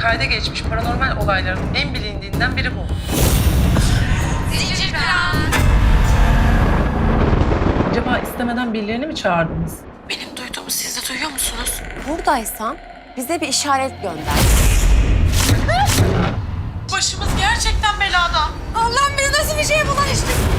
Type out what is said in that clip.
kayda geçmiş paranormal olayların en bilindiğinden biri bu. Acaba istemeden birilerini mi çağırdınız? Benim duyduğumu siz de duyuyor musunuz? Buradaysan bize bir işaret gönder. Başımız gerçekten belada. Allah'ım biz nasıl bir şeye bulaştık?